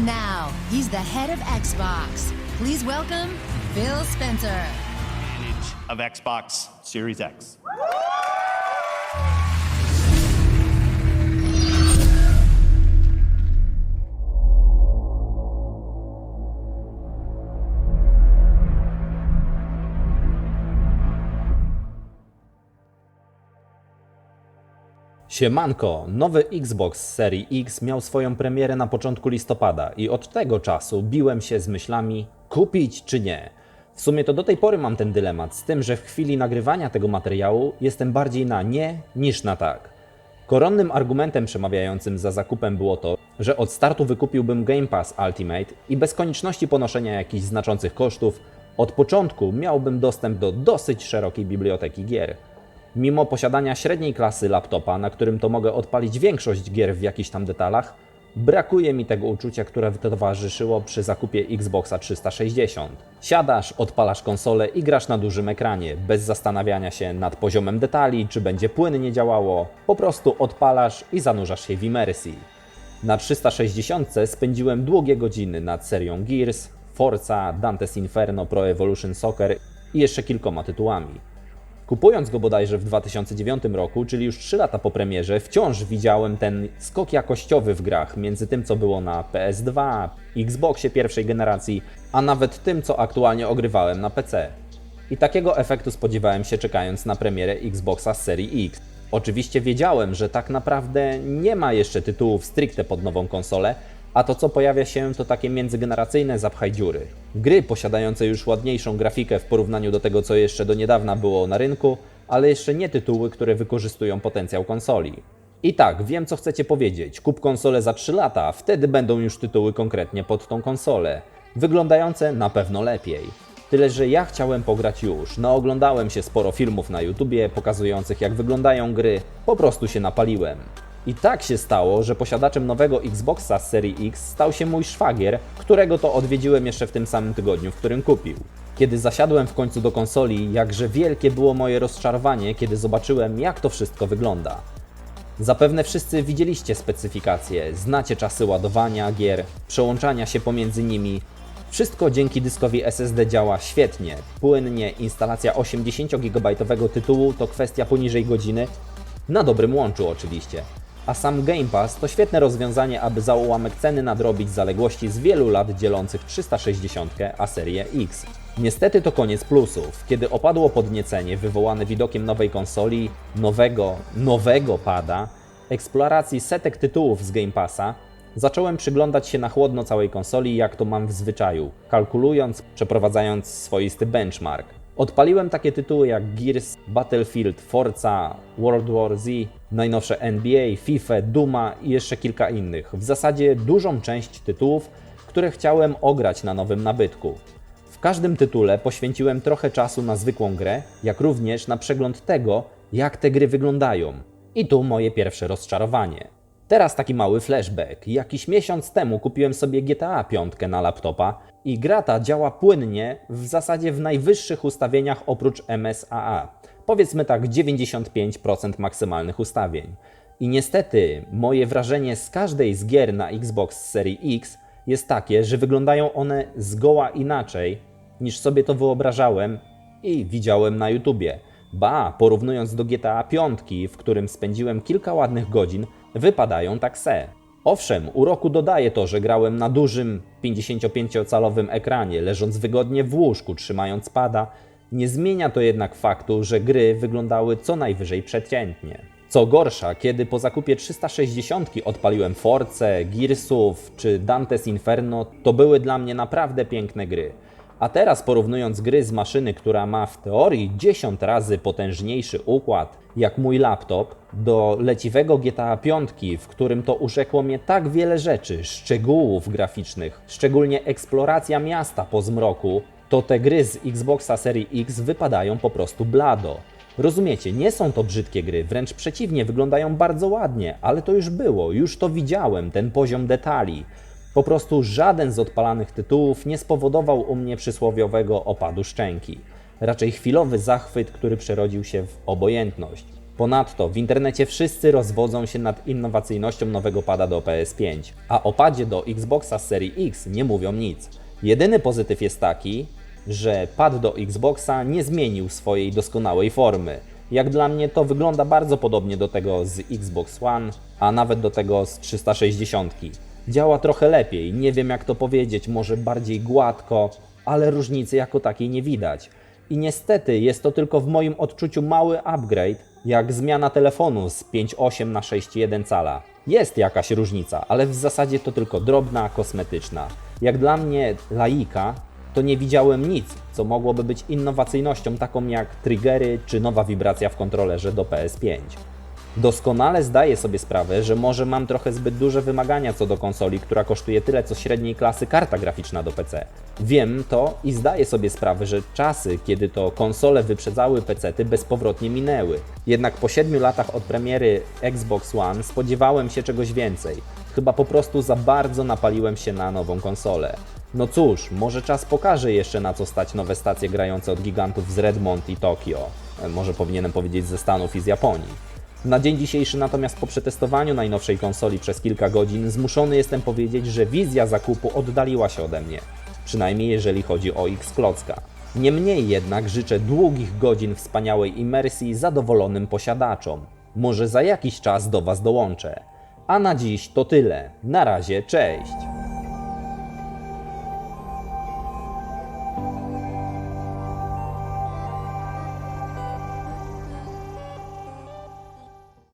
And now, he's the head of Xbox. Please welcome Phil Spencer. advantage of Xbox Series X. Siemanko, nowy Xbox serii X miał swoją premierę na początku listopada i od tego czasu biłem się z myślami kupić czy nie. W sumie to do tej pory mam ten dylemat, z tym, że w chwili nagrywania tego materiału jestem bardziej na nie niż na tak. Koronnym argumentem przemawiającym za zakupem było to, że od startu wykupiłbym Game Pass Ultimate i bez konieczności ponoszenia jakichś znaczących kosztów, od początku miałbym dostęp do dosyć szerokiej biblioteki gier. Mimo posiadania średniej klasy laptopa, na którym to mogę odpalić większość gier w jakichś tam detalach, brakuje mi tego uczucia, które towarzyszyło przy zakupie Xboxa 360. Siadasz, odpalasz konsolę i grasz na dużym ekranie, bez zastanawiania się nad poziomem detali, czy będzie płynnie działało. Po prostu odpalasz i zanurzasz się w imersji. Na 360 spędziłem długie godziny nad serią Gears, Forza, Dante's Inferno, Pro Evolution Soccer i jeszcze kilkoma tytułami. Kupując go bodajże w 2009 roku, czyli już 3 lata po premierze, wciąż widziałem ten skok jakościowy w grach między tym, co było na PS2, Xboxie pierwszej generacji, a nawet tym, co aktualnie ogrywałem na PC. I takiego efektu spodziewałem się czekając na premierę Xboxa z serii X. Oczywiście wiedziałem, że tak naprawdę nie ma jeszcze tytułów stricte pod nową konsolę, a to co pojawia się to takie międzygeneracyjne zapchaj dziury. Gry posiadające już ładniejszą grafikę w porównaniu do tego co jeszcze do niedawna było na rynku, ale jeszcze nie tytuły, które wykorzystują potencjał konsoli. I tak, wiem co chcecie powiedzieć. Kup konsolę za 3 lata, wtedy będą już tytuły konkretnie pod tą konsolę. Wyglądające na pewno lepiej. Tyle, że ja chciałem pograć już. Naoglądałem się sporo filmów na YouTubie pokazujących jak wyglądają gry. Po prostu się napaliłem. I tak się stało, że posiadaczem nowego Xboxa z serii X stał się mój szwagier, którego to odwiedziłem jeszcze w tym samym tygodniu, w którym kupił. Kiedy zasiadłem w końcu do konsoli, jakże wielkie było moje rozczarowanie, kiedy zobaczyłem, jak to wszystko wygląda. Zapewne wszyscy widzieliście specyfikacje, znacie czasy ładowania gier, przełączania się pomiędzy nimi. Wszystko dzięki dyskowi SSD działa świetnie, płynnie, instalacja 80-gigabajtowego tytułu to kwestia poniżej godziny, na dobrym łączu oczywiście. A sam Game Pass to świetne rozwiązanie, aby za ułamek ceny nadrobić zaległości z wielu lat dzielących 360 a serię X. Niestety to koniec plusów. Kiedy opadło podniecenie wywołane widokiem nowej konsoli, nowego, nowego pada, eksploracji setek tytułów z Game Passa, zacząłem przyglądać się na chłodno całej konsoli, jak to mam w zwyczaju, kalkulując, przeprowadzając swoisty benchmark. Odpaliłem takie tytuły jak Gears, Battlefield, Forza, World War Z, najnowsze NBA, FIFA, Duma i jeszcze kilka innych. W zasadzie dużą część tytułów, które chciałem ograć na nowym nabytku. W każdym tytule poświęciłem trochę czasu na zwykłą grę, jak również na przegląd tego, jak te gry wyglądają. I tu moje pierwsze rozczarowanie. Teraz taki mały flashback. Jakiś miesiąc temu kupiłem sobie GTA 5 na laptopa i gra ta działa płynnie, w zasadzie w najwyższych ustawieniach oprócz MSAA. Powiedzmy tak 95% maksymalnych ustawień. I niestety moje wrażenie z każdej z gier na Xbox serii X jest takie, że wyglądają one zgoła inaczej niż sobie to wyobrażałem i widziałem na YouTubie. Ba, porównując do GTA 5, w którym spędziłem kilka ładnych godzin, wypadają tak se. Owszem, uroku dodaje to, że grałem na dużym 55-calowym ekranie, leżąc wygodnie w łóżku, trzymając pada. Nie zmienia to jednak faktu, że gry wyglądały co najwyżej przeciętnie. Co gorsza, kiedy po zakupie 360 odpaliłem Force, Gearsów czy Dante's Inferno, to były dla mnie naprawdę piękne gry. A teraz porównując gry z maszyny, która ma w teorii 10 razy potężniejszy układ jak mój laptop, do leciwego GTA 5, w którym to urzekło mnie tak wiele rzeczy, szczegółów graficznych, szczególnie eksploracja miasta po zmroku, to te gry z Xboxa serii X wypadają po prostu blado. Rozumiecie, nie są to brzydkie gry, wręcz przeciwnie, wyglądają bardzo ładnie, ale to już było, już to widziałem, ten poziom detali. Po prostu żaden z odpalanych tytułów nie spowodował u mnie przysłowiowego opadu szczęki. Raczej chwilowy zachwyt, który przerodził się w obojętność. Ponadto w internecie wszyscy rozwodzą się nad innowacyjnością nowego pada do PS5, a o padzie do Xboxa serii X nie mówią nic. Jedyny pozytyw jest taki, że pad do Xboxa nie zmienił swojej doskonałej formy. Jak dla mnie to wygląda bardzo podobnie do tego z Xbox One, a nawet do tego z 360. Działa trochę lepiej, nie wiem jak to powiedzieć, może bardziej gładko, ale różnicy jako takiej nie widać. I niestety jest to tylko w moim odczuciu mały upgrade, jak zmiana telefonu z 5.8 na 6.1 cala. Jest jakaś różnica, ale w zasadzie to tylko drobna, kosmetyczna. Jak dla mnie laika, to nie widziałem nic, co mogłoby być innowacyjnością taką jak triggery czy nowa wibracja w kontrolerze do PS5. Doskonale zdaję sobie sprawę, że może mam trochę zbyt duże wymagania co do konsoli, która kosztuje tyle co średniej klasy karta graficzna do PC. Wiem to i zdaję sobie sprawę, że czasy, kiedy to konsole wyprzedzały PC-ty bezpowrotnie minęły. Jednak po 7 latach od premiery Xbox One spodziewałem się czegoś więcej. Chyba po prostu za bardzo napaliłem się na nową konsolę. No cóż, może czas pokaże jeszcze na co stać nowe stacje grające od gigantów z Redmond i Tokio. E, Może powinienem powiedzieć ze Stanów i z Japonii. Na dzień dzisiejszy natomiast po przetestowaniu najnowszej konsoli przez kilka godzin zmuszony jestem powiedzieć, że wizja zakupu oddaliła się ode mnie. Przynajmniej jeżeli chodzi o X-Klocka. Niemniej jednak życzę długich godzin wspaniałej imersji zadowolonym posiadaczom. Może za jakiś czas do Was dołączę. A na dziś to tyle. Na razie, cześć!